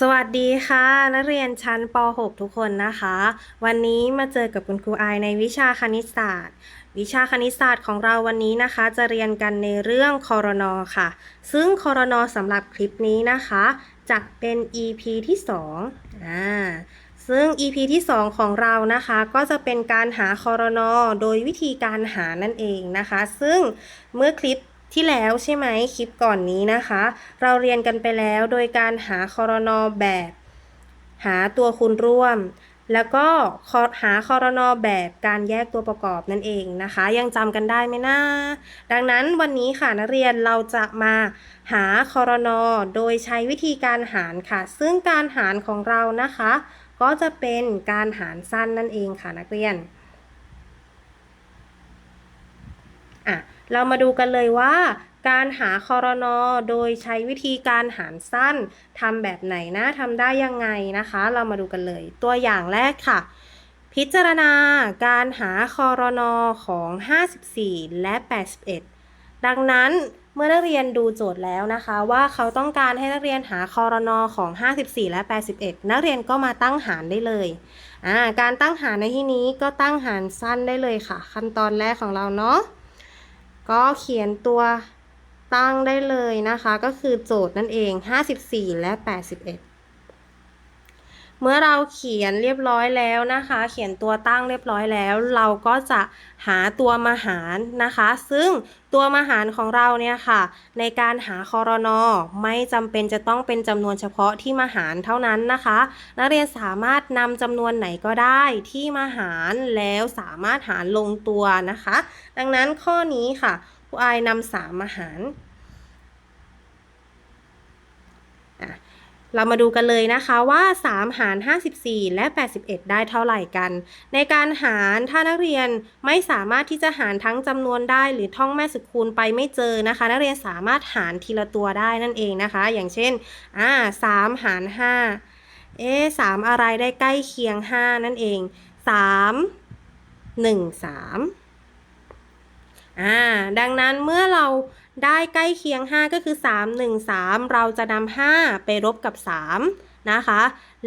สวัสดีค่ะ นักเรียนชั้นป .6 ทุกคนนะคะ วันนี้มาเจอกับคุณครูไอในวิชาคณิตศาสตร์ วิชาคณิตศาสตร์ของเราวันนี้นะคะ จะเรียนกันในเรื่องคอรนอค่ะ ซึ่งคอรนอสำหรับคลิปนี้นะคะ จะเป็น EP ที่2อ่าซึ่ง EP ที่ 2 ของเรานะคะก็จะเป็นการหาคอรนอโดยวิธีการหานั่นเองนะคะ ซึ่งเมื่อคลิป ที่แล้วใช่ไหมคลิปก่อนนี้นะคะ เราเรียนกันไปแล้วโดยการหาคอรนอแบบ หาตัวคูณร่วม แล้วก็หาคอรนอแบบการแยกตัวประกอบนั่นเองนะคะ ยังจำกันได้ไหมนะดังนั้นวันนี้ค่ะนักเรียนเราจะมาหาคอรนอโดยใช้วิธีการหารค่ะ ซึ่งการหารของเรานะคะ ก็จะเป็นการหารสั้นนั่นเองค่ะนักเรียนอะ เรามาดูกันเลยว่า การหาคอรนอโดยใช้วิธีการหารสั้นทำแบบไหนนะทำได้ยังไงนะคะ เรามาดูกันเลย ตัวอย่างแรกค่ะ พิจารณาการหาคอรนอของ 54 และ 81 ดังนั้นเมื่อนักเรียนดูโจทย์แล้วนะคะว่าเขาต้องการให้นักเรียนหาคอรนอของ 54 และ 81 นักเรียนก็มาตั้งหารได้เลยอ่าการตั้งหารในที่นี้ก็ตั้งหารสั้นได้เลยค่ะ ขั้นตอนแรกของเราเนาะ ก็เขียนตัวตั้งได้เลยนะคะ ก็คือโจทย์นั่นเอง 54 และ 81 เมื่อเราเขียนเรียบร้อยแล้วนะคะ เขียนตัวตั้งเรียบร้อยแล้ว เราก็จะหาตัวมาหารนะคะ ซึ่งตัวมาหารของเราเนี่ยค่ะ ในการหาคอรนอไม่จำเป็นจะต้องเป็นจำนวนเฉพาะที่มาหารเท่านั้นนะคะ นักเรียนสามารถนำจำนวนไหนก็ได้ที่มาหารแล้วสามารถหารลงตัวนะคะ ดังนั้นข้อนี้ค่ะครูอายนำสามมาหารอะ เรามาดูกันเลยนะคะว่า 3 หาร 54 และ 81 ได้เท่าไหร่กัน ในการหารถ้านักเรียนไม่สามารถที่จะหารทั้งจำนวนได้ หรือท่องแม่สุคูณไปไม่เจอนะคะ นักเรียนสามารถหารทีละตัวได้นั่นเองนะคะ อย่างเช่นอ่า3หาร 5 เอ๊ะ3อะไรได้ใกล้เคียง 5 นั่นเอง 3 1 3อ่าดังนั้นเมื่อเรา ได้ใกล้เคียง 5 ก็คือ 3 1 3 เราจะนำ5ไปลบกับ 3 นะคะ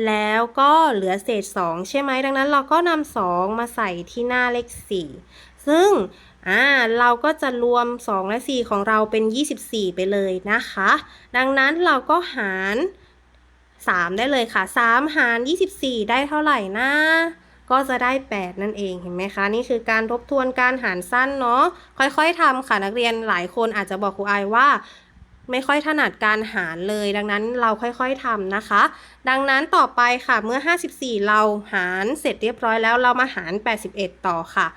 แล้วก็เหลือเศษ 2 ใช่ไหมดังนั้นเราก็นำ2มาใส่ที่หน้าเลข 4 ซึ่งอ่าเราก็จะรวม 2 และ 4 ของเราเป็น 24 ไปเลยนะคะ ดังนั้นเราก็หาร 3 ได้เลยค่ะ 3 หาร 24 ได้เท่าไหร่นะ ก็จะได้ 8 นั่นเองเห็นไหมคะ นี่คือการทบทวนการหารสั้นเนาะค่อยๆทำค่ะนักเรียนหลายคนอาจจะบอกครูไอว่าไม่ค่อยถนัดการหารเลย ดังนั้นเราค่อยๆทำนะคะ ดังนั้นต่อไปค่ะเมื่อ 54 เราหารเสร็จเรียบร้อยแล้วเรามาหาร 81 ต่อค่ะ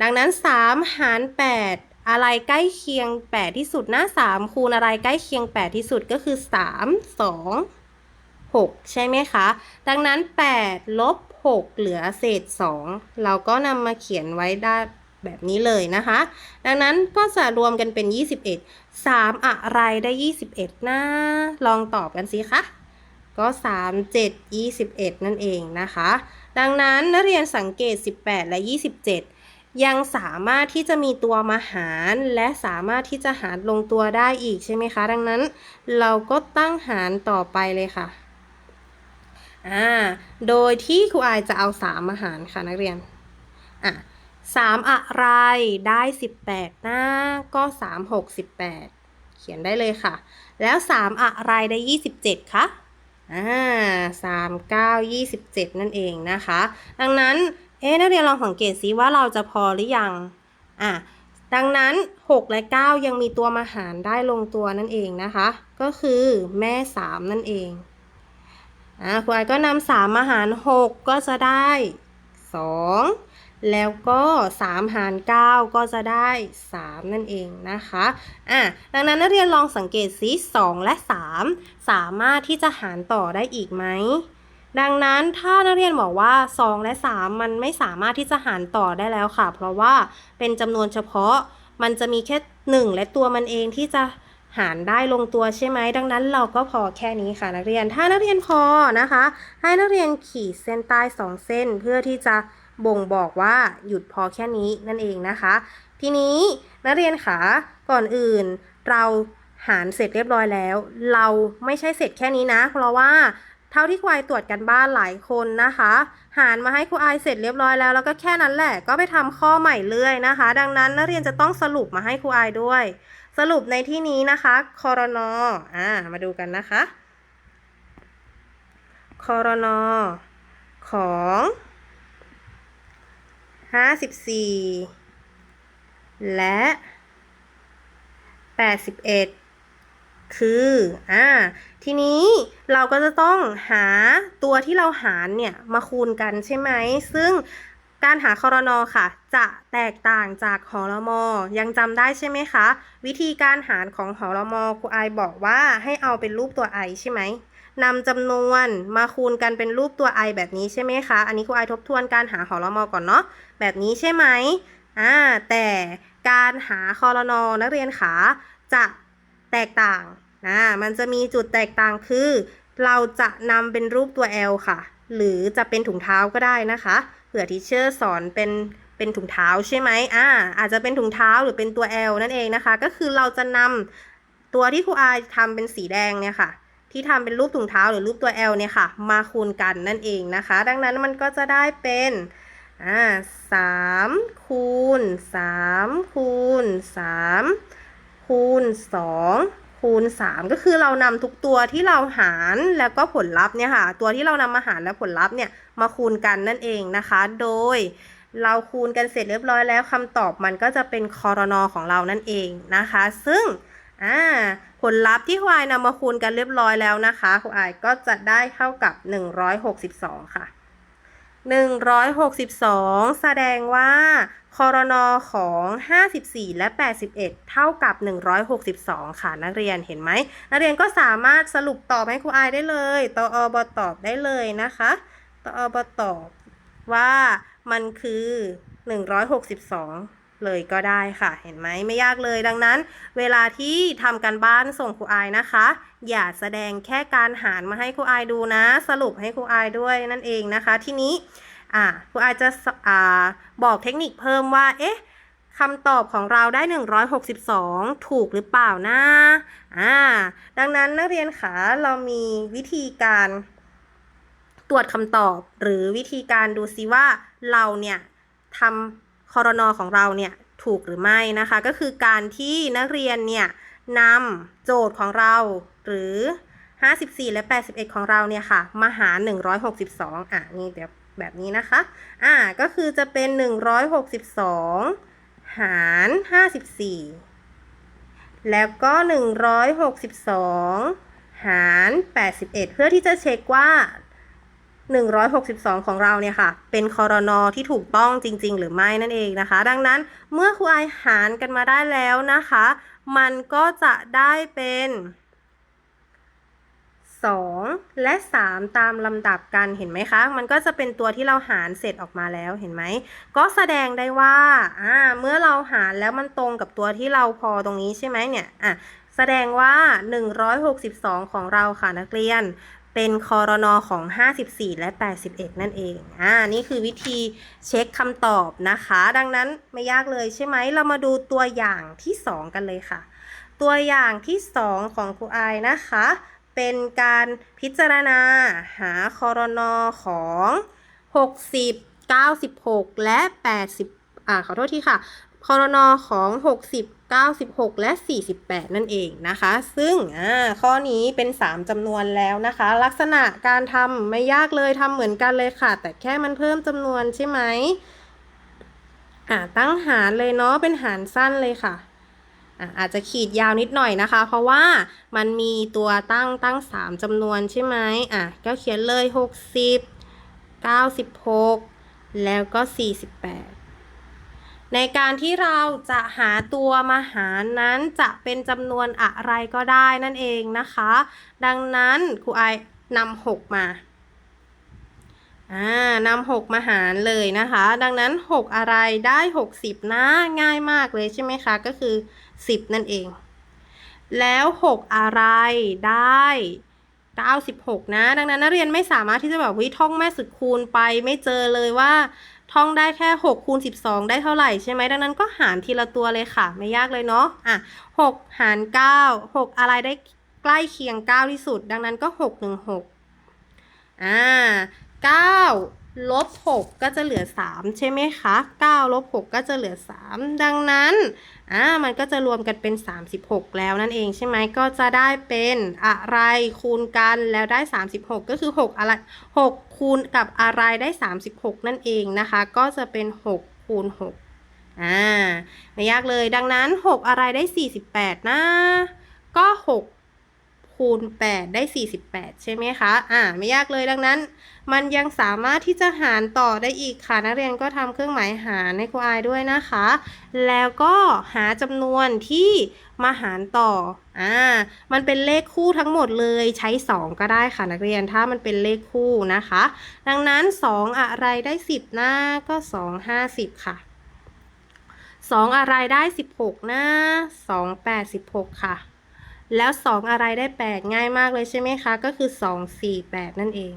ดังนั้น 3 หาร 8 อะไรใกล้เคียง 8 ที่สุดนะ3คูณอะไรใกล้เคียง 8 ที่สุดก็คือ 3 2 6 ใช่ไหมคะ ดังนั้น 8 ลบ 6 เหลือเศษ 2 เราก็นำมาเขียนไว้ได้แบบนี้เลยนะคะ ดังนั้นก็จะรวมกันเป็น 21 3 อะไรได้ 21 นะ ลองตอบกันสิคะก็ 3 7 21 นั่นเองนะคะ ดังนั้นนักเรียนสังเกต 18 และ 27 ยังสามารถที่จะมีตัวมาหารและสามารถที่จะหารลงตัวได้อีกใช่ไหมคะ ดังนั้นเราก็ตั้งหารต่อไปเลยค่ะ อ่าโดยที่ครูอายจะเอา3มอาหารค่ะนักเรียนอะสามอะไรได้สิบแปดหน้าก็สามหกสิบแปดเขียนได้เลยค่ะ แล้วสามอะไรได้ยี่สิบเจ็ดคะอ่าสามเก้ายี่สิบเจ็ดนั่นเองนะคะ ดังนั้นเอ๊ะนักเรียนลองสังเกตซิว่าเราจะพอหรือยังอะดังนั้น 6 และ 9 ยังมีตัวมาหารได้ลงตัวนั่นเองนะคะ ก็คือแม่ 3 นั่นเอง อ่าครูอายก็นำ3มาหาร6ก็จะได้2แล้วก็3หาร9ก็จะได้3นั่นเองนะคะอะดังนั้นนักเรียนลองสังเกตซิ2และ3สามารถที่จะหารต่อได้อีกไหมดังนั้นถ้านักเรียนบอกว่า 2 และ 3 มันไม่สามารถที่จะหารต่อได้แล้วค่ะ เพราะว่าเป็นจำนวนเฉพาะมันจะมีแค่ 1 และตัวมันเองที่จะ หารได้ลงตัวใช่ไหมดังนั้นเราก็พอแค่นี้ค่ะนักเรียน ถ้านักเรียนพอนะคะ ให้นักเรียนขีดเส้นใต้2เส้นเพื่อที่จะบ่งบอกว่าหยุดพอแค่นี้นั่นเองนะคะ ทีนี้นักเรียนคะก่อนอื่นเราหารเสร็จเรียบร้อยแล้ว เราไม่ใช่เสร็จแค่นี้นะ เพราะว่าเท่าที่ครูไอตรวจกันบ้านหลายคนนะคะ หารมาให้ครูไอเสร็จเรียบร้อยแล้ว แล้วก็แค่นั้นแหละก็ไปทำข้อใหม่เรื่อยนะคะ ดังนั้นนักเรียนจะต้องสรุปมาให้ครูไอด้วย สรุปในที่นี้นะคะคอรนออ่ามาดูกันนะคะคอรนอของห้าสิบสี่และ81คืออ่าทีนี้เราก็จะต้องหาตัวที่เราหารเนี่ยมาคูณกันใช่ไหม ซึ่ง การหาคอรนอค่ะ จะแตกต่างจากหอรมอยังจำได้ใช่ไหมคะ วิธีการหารของหอรมอครูไอบอกว่าให้เอาเป็นรูปตัว i ใช่ไหมนำจำนวนมาคูณกันเป็นรูปตัว i แบบนี้ใช่ไหมคะ อันนี้ครูไอทบทวนการหาหอรมอก่อนเนาะ แบบนี้ใช่ไหมอ่า แต่การหาคอรนอนักเรียนขาจะแตกต่างนะมันจะมีจุดแตกต่างคือ เราจะนำเป็นรูปตัว L ค่ะ หรือจะเป็นถุงเท้าก็ได้นะคะ เผื่อทีเชอร์สอนเป็นเป็นถุงเท้าใช่ไหมอ่า อาจจะเป็นถุงเท้าหรือเป็นตัว L นั่นเองนะคะ ก็คือเราจะนำตัวที่ครูอายทำเป็นสีแดงเนี่ยค่ะ ที่ทำเป็นรูปถุงเท้าหรือรูปตัว L เนี่ยค่ะ มาคูณกันนั่นเองนะคะ ดังนั้นมันก็จะได้เป็นอ่าสามคูณสามคูณสามคูณสอง คูณสามก็คือเรานำทุกตัวที่เราหารแล้วก็ผลลัพธ์เนี่ยค่ะ ตัวที่เรานำมาหารและผลลัพธ์เนี่ยมาคูณกันนั่นเองนะคะ โดยเราคูณกันเสร็จเรียบร้อยแล้วคำตอบมันก็จะเป็นคอรนอของเรานั่นเองนะคะ ซึ่งอ่าผลลัพธ์ที่ครูอายนำมาคูณกันเรียบร้อยแล้วนะคะครูอายก็จะได้เท่ากับ 162 ค่ะ 162 แสดงว่า คอรนอของ 54 และ 81 เท่ากับ 162 ค่ะ นักเรียนเห็นไหม นักเรียนก็สามารถสรุปตอบให้ครูอายได้เลย ตอบตอบได้เลยนะคะ ตอบตอบว่ามันคือ 162 เลยก็ได้ค่ะ เห็นไหมไม่ยากเลย ดังนั้น เวลาที่ทำการบ้านส่งครูอายนะคะ อย่าแสดงแค่การหารมาให้ครูอายดูนะ สรุปให้ครูอายด้วยนั่นเองนะคะ ทีนี้ อ่าครูอายจะอ่าบอกเทคนิคเพิ่มว่า เอ๊ะคำตอบของเราได้ 162 ถูกหรือเปล่านะอ่า ดังนั้นนักเรียนคะเรามีวิธีการตรวจคำตอบ หรือวิธีการดูซิว่าเราเนี่ยทำคอรนอของเราเนี่ยถูกหรือไม่นะคะ ก็คือการที่นักเรียนเนี่ยนำโจทย์ของเราหรือ 54 และ 81 ของเราเนี่ยค่ะ มาหาร162 อะ นี่เดี๋ยว แบบนี้นะคะ อ่า ก็คือจะเป็น 162 หาร 54 แล้วก็ 162 หาร 81 เพื่อที่จะเช็คว่า 162 ของเราเนี่ยค่ะ เป็นคอรนอที่ถูกต้องจริง ๆ หรือไม่นั่นเองนะคะ ดังนั้นเมื่อครูไอหารกันมาได้แล้วนะคะ มันก็จะได้เป็น 2 และ 3 ตามลำดับกันเห็นไหมคะ มันก็จะเป็นตัวที่เราหารเสร็จออกมาแล้วเห็นไหม ก็แสดงได้ว่าอ่าเมื่อเราหารแล้วมันตรงกับตัวที่เราพอตรงนี้ใช่ไหมเนี่ยอะแสดงว่า 162 ของเราค่ะนักเรียน เป็นคอรนอของ 54 และ 81 นั่นเอง อ่า นี่คือวิธีเช็คคำตอบนะคะ ดังนั้นไม่ยากเลยใช่ไหม เรามาดูตัวอย่างที่ 2 กันเลยค่ะ ตัวอย่างที่ 2 ของครูไอนะคะ เป็นการพิจารณาหาคอรนอของ 60 96 และ 80 อ่า ขอโทษทีค่ะคอรนอของ 60 96 และ 48 นั่นเองนะคะ ซึ่งข้อนี้เป็น 3จำนวนแล้วนะคะ ลักษณะการทำไม่ยากเลยทำเหมือนกันเลยค่ะ แต่แค่มันเพิ่มจำนวนใช่ไหมอ่าตั้งหารเลยเนาะ เป็นหารสั้นเลยค่ะ อาจจะขีดยาวนิดหน่อยนะคะ เพราะว่ามันมีตัวตั้งตั้ง 3จำนวนใช่ไหมอะก็เขียนเลย 60 96 แล้วก็ 48 ในการที่เราจะหาตัวมาหารนั้นจะเป็นจำนวนอะไรก็ได้นั่นเองนะคะ ดังนั้นครูไอนำหกมาอ่านำหกมาหารเลยนะคะ ดังนั้นหกอะไรได้หกสิบนะง่ายมากเลยใช่ไหมคะ ก็คือ สิบนั่นเอง แล้วหกอะไรได้เก้าสิบหกนะ ดังนั้นนักเรียนไม่สามารถที่จะแบบวิท่องแม่สุดคูณไปไม่เจอเลยว่าท่องได้แค่6คูณ12 ได้เท่าไหร่ใช่ไหมดังนั้นก็หารทีละตัวเลยค่ะ ไม่ยากเลยเนาะอะ6หาร 9 6 อะไรได้ใกล้เคียง 9 ที่สุด ดังนั้นก็ 6 1 6อ่า9ลบ6ก็จะเหลือ 3 ใช่ไหมคะ9ลบ6ก็จะเหลือ 3 ดังนั้น อ่ามันก็จะรวมกันเป็น 36 แล้วนั่นเองใช่ไหมก็จะได้เป็นอะไรคูณกันแล้วได้ 36 ก็คือ6อะไร6คูณกับอะไรได้ 36 นั่นเองนะคะ ก็จะเป็น 6 คูณ 6 อ่าไม่ยากเลยดังนั้น 6 อะไรได้ 48 นะ ก็ 6 คูณ 8 ได้ 48 ใช่ไหมคะ อ่า ไม่ยากเลยดังนั้น มันยังสามารถที่จะหารต่อได้อีกค่ะ นักเรียนก็ทำเครื่องหมายหารให้ครูอายด้วยนะคะ แล้วก็หาจำนวนที่มาหารต่อ อ่า มันเป็นเลขคู่ทั้งหมดเลยใช้ 2 ก็ได้ค่ะนักเรียน ถ้ามันเป็นเลขคู่นะคะ ดังนั้น 2 อะไรได้ 10 หน้าก็ 2 50 ค่ะ 2 อะไรได้ 16 หน้า 2 86 ค่ะ แล้ว 2 อะไรได้ 8 ง่ายมากเลยใช่ไหมคะ ก็คือ 2 4 8 นั่นเอง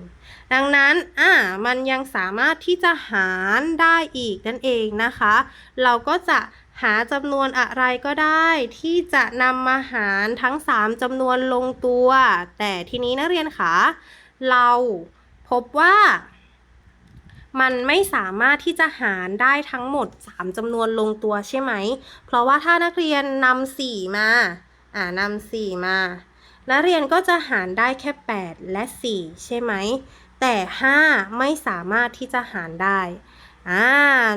ดังนั้นอ่ามันยังสามารถที่จะหารได้อีกนั่นเองนะคะ เราก็จะหาจำนวนอะไรก็ได้ที่จะนำมาหารทั้ง 3จำนวนลงตัว แต่ทีนี้นักเรียนคะเราพบว่ามันไม่สามารถที่จะหารได้ทั้งหมด 3จำนวนลงตัวใช่ไหม เพราะว่าถ้านักเรียนนำ4มา อ่านำ4มา นักเรียนก็จะหารได้แค่ 8 และ 4 ใช่ไหม แต่ 5 ไม่สามารถที่จะหารได้อ่า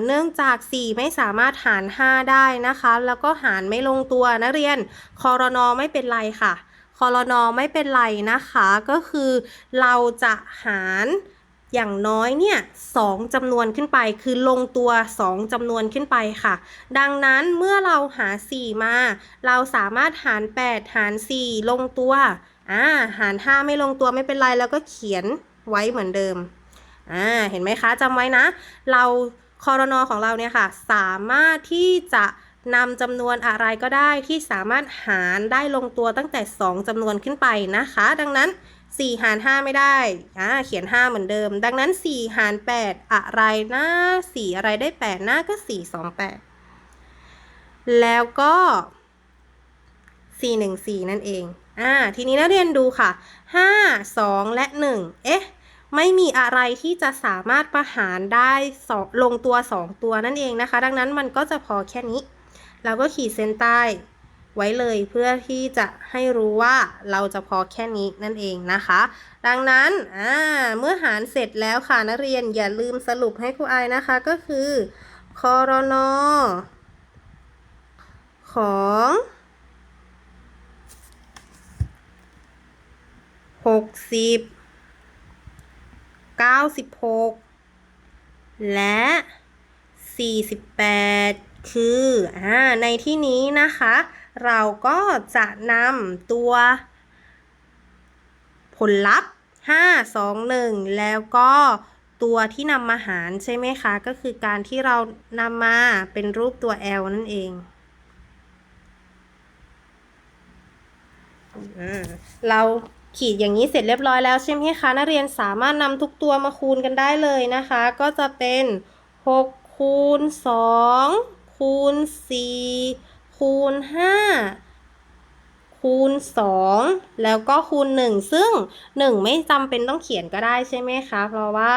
เนื่องจาก 4 ไม่สามารถหาร 5 ได้นะคะ แล้วก็หารไม่ลงตัวนักเรียนคอรนอไม่เป็นไรค่ะคอรนอไม่เป็นไรนะคะ ก็คือเราจะหาร อย่างน้อยเนี่ยสองจำนวนขึ้นไป คือลงตัว 2จำนวนขึ้นไปค่ะ ดังนั้นเมื่อเราหา 4 มา เราสามารถหาร 8 หาร 4 ลงตัวอ่าหาร 5 ไม่ลงตัวไม่เป็นไร แล้วก็เขียนไว้เหมือนเดิมอ่าเห็นไหมคะจำไว้นะ เราคอรนอของเราเนี่ยค่ะ สามารถที่จะนำจำนวนอะไรก็ได้ที่สามารถหารได้ลงตัวตั้งแต่ 2จำนวนขึ้นไปนะคะ ดังนั้น 4 หาร 5 ไม่ได้อ่าเขียน 5 เหมือนเดิม ดังนั้น 4 หาร 8 อะไรนะ4 อะไรได้ 8 หน้าก็ 4 2 8 แล้วก็ 4 1 4 นั่นเอง อ่า ทีนี้นักเรียนดูค่ะ 5 2 และ 1 เอ๊ะ ไม่มีอะไรที่จะสามารถประหารได้สองลงตัว 2 ตัวนั่นเองนะคะ ดังนั้นมันก็จะพอแค่นี้ เราก็ขีดเส้นใต้ ไว้เลยเพื่อที่จะให้รู้ว่าเราจะพอแค่นี้นั่นเองนะคะ ดังนั้นเมื่อหารเสร็จแล้วค่ะนักเรียนอย่าลืมสรุปให้ครูอายนะคะก็คือคอรนอของหกสิบเก้าสิบหกและสี่สิบแปดคือ อ่า ในที่นี้นะคะ เราก็จะนำตัว ผลลัพธ์ 5 2 1 แล้วก็ตัวที่นำมาหารใช่ไหมคะ ก็คือการที่เรานำมาเป็นรูปตัว L นั่นเองเราขีดอย่างนี้เสร็จเรียบร้อยแล้วใช่ไหมคะ นักเรียนสามารถนำทุกตัวมาคูณกันได้เลยนะคะ ก็จะเป็น 6 คูณ 2 คูณ 4 คูณ 5 คูณ 2 แล้วก็คูณ 1 ซึ่ง 1 ไม่จำเป็นต้องเขียนก็ได้ใช่ไหมคะ เพราะว่า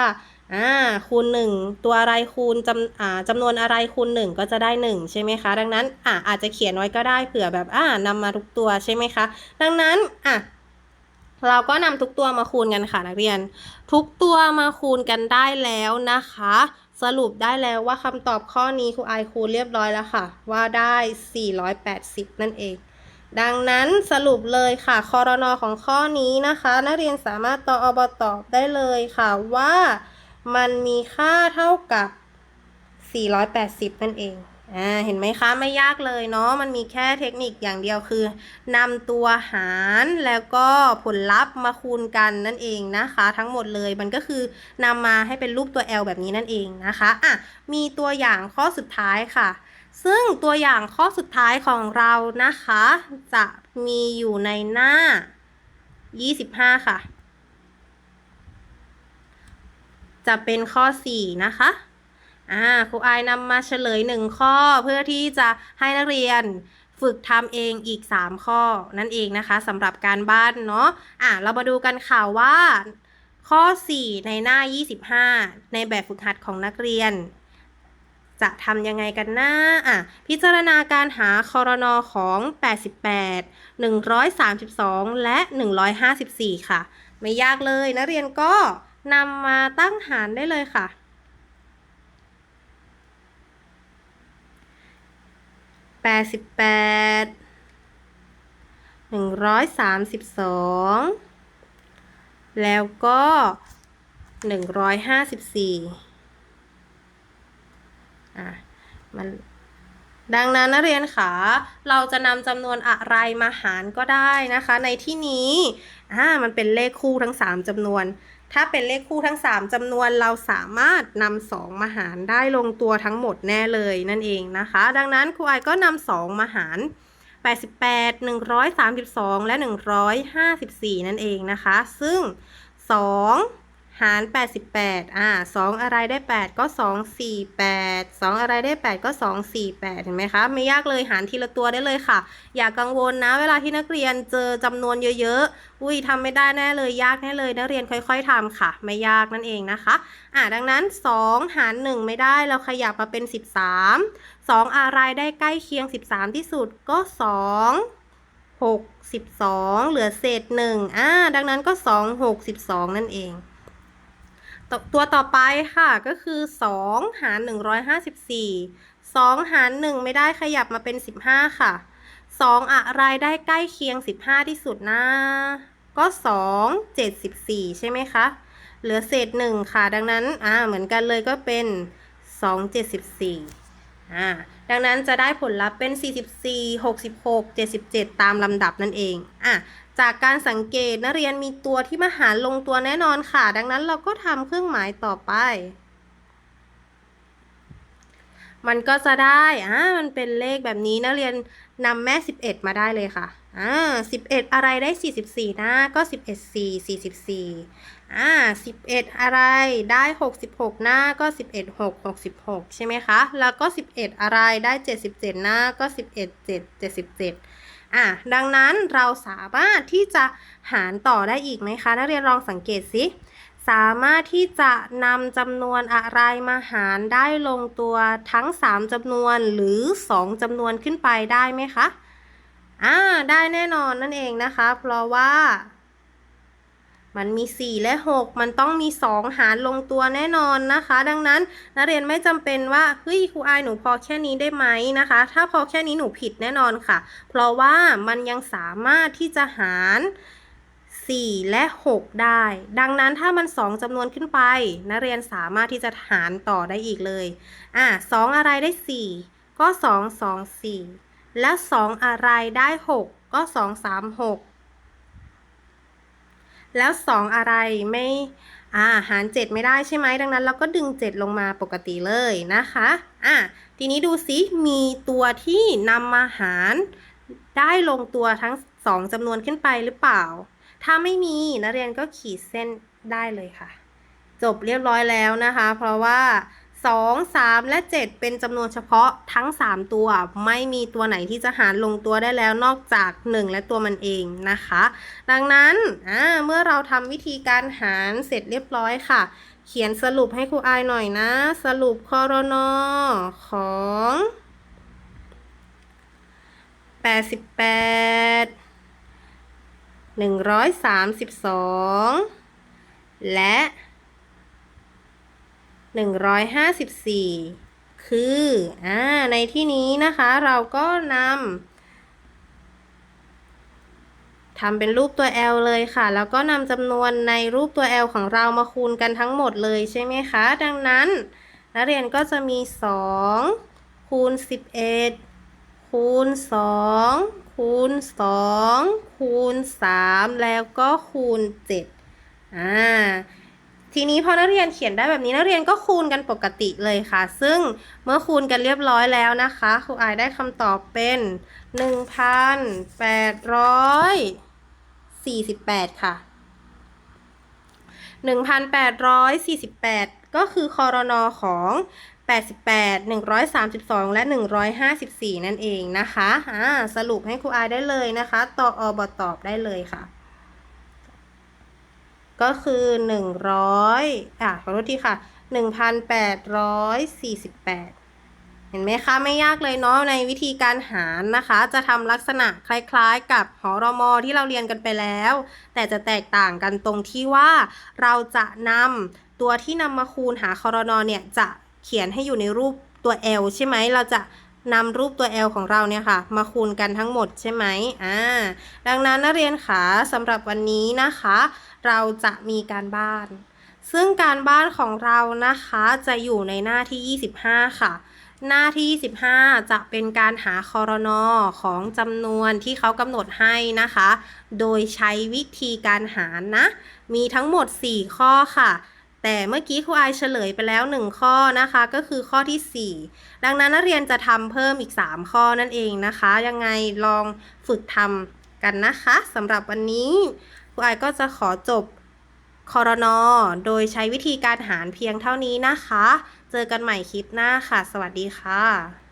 อ่าคูณ 1 ตัวอะไรคูณจำอ่าจำนวนอะไรคูณ 1 ก็จะได้ 1 ใช่ไหมคะ ดังนั้นอ่าอาจจะเขียนไว้ก็ได้เผื่อแบบอ่านำมาทุกตัวใช่ไหมคะ ดังนั้นอะเราก็นำทุกตัวมาคูณกันค่ะนักเรียน ทุกตัวมาคูณกันได้แล้วนะคะ สรุปได้แล้วว่าคำตอบข้อนี้ครูไอคูณเรียบร้อยแล้วค่ะ ว่าได้ 480 นั่นเอง ดังนั้นสรุปเลยค่ะคอรนอของข้อนี้นะคะ นักเรียนสามารถตออบตอบได้เลยค่ะว่ามันมีค่าเท่ากับ 480 นั่นเอง อ่าเห็นไหมคะไม่ยากเลยเนาะมันมีแค่เทคนิคอย่างเดียวคือนำตัวหารแล้วก็ผลลัพธ์มาคูณกันนั่นเองนะคะ ทั้งหมดเลยมันก็คือนำมาให้เป็นรูปตัว L แบบนี้นั่นเองนะคะอะมีตัวอย่างข้อสุดท้ายค่ะ ซึ่งตัวอย่างข้อสุดท้ายของเรานะคะ จะมีอยู่ในหน้า 25 ค่ะ จะเป็นข้อ 4 นะคะ อ่าครูอายนำมาเฉลยหนึ่งข้อเพื่อที่จะให้นักเรียนฝึกทำเองอีก 3 ข้อนั่นเองนะคะสำหรับการบ้านเนาะอะเรามาดูกันข่าวว่า ข้อ 4 ในหน้า 25 ในแบบฝึกหัดของนักเรียน จะทำยังไงกันนะอะพิจารณาการหาคอรนอของ 88 132 และ 154 ค่ะ ไม่ยากเลยนักเรียนก็นำมาตั้งหารได้เลยค่ะ ปดสิบแปดหนึ่งร้อยสามสิบสองแล้วก็หนึ่งร้อยห้าสิบสี่อะมันดังนั้นนักเรียนคะเราจะนำจำนวนอะไรมาหารก็ได้นะคะ ในที่นี้อ่ามันเป็นเลขคู่ทั้ง 3จำนวน ถ้าเป็นเลขคู่ทั้ง 3จำนวนเราสามารถนำ2มาหารได้ลงตัวทั้งหมดแน่เลยนั่นเองนะคะ ดังนั้นครูไอก็นำ2มาหาร 88 132 และ 154 นั่นเองนะคะ ซึ่ง 2 หาร 88 อ่า 2 อะไรได้ 8 ก็ 2 4 8 2 อะไรได้ 8 ก็ 2 4 8 เห็นไหมคะ ไม่ยากเลยหารทีละตัวได้เลยค่ะ อย่ากังวลนะ เวลาที่นักเรียนเจอจำนวนเยอะๆ อุ้ยทำไม่ได้แน่เลย ยากแน่เลย นักเรียนค่อย ๆทำค่ะ ไม่ยากนั่นเองนะคะ อ่า ดังนั้น 2 หาร 1 ไม่ได้ เราขยับมาเป็น 13 2 อะไรได้ใกล้เคียง 13 ที่สุดก็ 2 6 12 เหลือเศษ1อ่า ดังนั้นก็ 2 6 12 นั่นเอง ตตัวต่อไปค่ะก็คือ 2 หาร 154 2 หาร 1 ไม่ได้ขยับมาเป็น 15 ค่ะ 2 อะไรได้ใกล้เคียง 15 ที่สุดนะ ก็ 2 74 ใช่ไหมคะ เหลือเศษ 1 ค่ะ ดังนั้นอ่าเหมือนกันเลยก็เป็น 2 74อ่าดังนั้นจะได้ผลลัพธ์เป็น 44 66 77 ตามลำดับนั่นเองอะ จากการสังเกตนักเรียนมีตัวที่มาหารลงตัวแน่นอนค่ะ ดังนั้นเราก็ทำเครื่องหมายต่อไป มันก็จะได้อ่ามันเป็นเลขแบบนี้นักเรียนนำแม่ 11 มาได้เลยค่ะอ่า11 อะไรได้ 44 นะ ก็ 11 4 44อ่า11 อะไรได้ 66 หน้าก็ 11 6 66 ใช่ไหมคะ แล้วก็ 11 อะไรได้ 77 หน้าก็ 11 7 77 อะดังนั้นเราสามารถที่จะหารต่อได้อีกไหมคะ นักเรียนลองสังเกตสิสามารถที่จะนำจำนวนอะไรมาหารได้ลงตัวทั้ง 3จำนวนหรือ 2จำนวนขึ้นไปได้ไหมคะอ่าได้แน่นอนนั่นเองนะคะ เพราะว่า มันมี 4 และ 6 มันต้องมี 2 หารลงตัวแน่นอนนะคะ ดังนั้นนักเรียนไม่จำเป็นว่าเฮ้ยครูอายหนูพอแค่นี้ได้ไหมนะคะ ถ้าพอแค่นี้หนูผิดแน่นอนค่ะ เพราะว่ามันยังสามารถที่จะหาร 4 และ 6 ได้ ดังนั้นถ้ามัน 2จำนวนขึ้นไป นักเรียนสามารถที่จะหารต่อได้อีกเลยอะ2อะไรได้ 4 ก็ 2 2 4 แล้ว2อะไรได้ 6 ก็ 2 3 6 แล้ว 2 อะไรไม่อ่าหาร 7 ไม่ได้ใช่ไหมดังนั้น เราก็ดึง 7 ลงมาปกติเลยนะคะอะทีนี้ดูซิมีตัวที่นำมาหารได้ลงตัวทั้ง 2จำนวนขึ้นไปหรือเปล่า ถ้าไม่มีนักเรียนก็ขีดเส้นได้เลยค่ะ จบเรียบร้อยแล้วนะคะ เพราะว่า 2 3 และ 7 เป็นจำนวนเฉพาะทั้ง 3 ตัว ไม่มีตัวไหนที่จะหารลงตัวได้แล้วนอกจาก 1 และตัวมันเองนะคะ ดังนั้นเมื่อเราทำวิธีการหารเสร็จเรียบร้อยค่ะ เขียนสรุปให้ครูอายหน่อยนะ สรุปคอรนอของ 88หนึ่งร้อยสามสิบสองและ หนึ่งร้อยห้าสิบสี่คืออ่าในที่นี้นะคะเราก็นำทำเป็นรูปตัว L เลยค่ะ แล้วก็นำจำนวนในรูปตัว L ของเรามาคูณกันทั้งหมดเลยใช่ไหมคะ ดังนั้นนักเรียนก็จะมี 2 คูณ 11 คูณ 2คูณ 2 คูณ 3 แล้วก็คูณ 7 อ่า ทีนี้พอนักเรียนเขียนได้แบบนี้นักเรียนก็คูณกันปกติเลยค่ะ ซึ่งเมื่อคูณกันเรียบร้อยแล้วนะคะครูอายได้คำตอบเป็น 1,848 ค่ะ 1,848 ก็คือคอรนอของ88 132 และ 154 นั่นเองนะคะ อ่า สรุปให้ครูอายได้เลยนะคะ ต่ออบตอบได้เลยค่ะ ก็คือ 100อะขอโทษทีค่ะ 1,848 เห็นไหมคะ ไม่ยากเลยเนาะในวิธีการหารนะคะ จะทำลักษณะคล้ายๆ กับหอรมอที่เราเรียนกันไปแล้ว แต่จะแตกต่างกันตรงที่ว่าเราจะนำตัวที่นำมาคูณหาคอรนอเนี่ย จะเขียนให้อยู่ในรูปตัว L ใช่ไหมเราจะนำรูปตัว L ของเราเนี่ยค่ะ มาคูณกันทั้งหมดใช่ไหมอ่า ดังนั้นนักเรียนขาสำหรับวันนี้นะคะ เราจะมีการบ้าน ซึ่งการบ้านของเรานะคะจะอยู่ในหน้าที่ 25 ค่ะ หน้าที่15จะเป็นการหาคอรนอของจำนวนที่เขากำหนดให้นะคะ โดยใช้วิธีการหารนะ มีทั้งหมด 4 ข้อค่ะแต่เมื่อกี้ครูอายเฉลยไปแล้ว 1 ข้อนะคะ ก็คือข้อที่ 4 ดังนั้นนักเรียนจะทำเพิ่มอีก 3 ข้อนั่นเองนะคะ ยังไงลองฝึกทำกันนะคะสำหรับวันนี้ ครูอายก็จะขอจบคอรนอโดยใช้วิธีการหารเพียงเท่านี้นะคะ เจอกันใหม่คลิปหน้าค่ะ สวัสดีค่ะ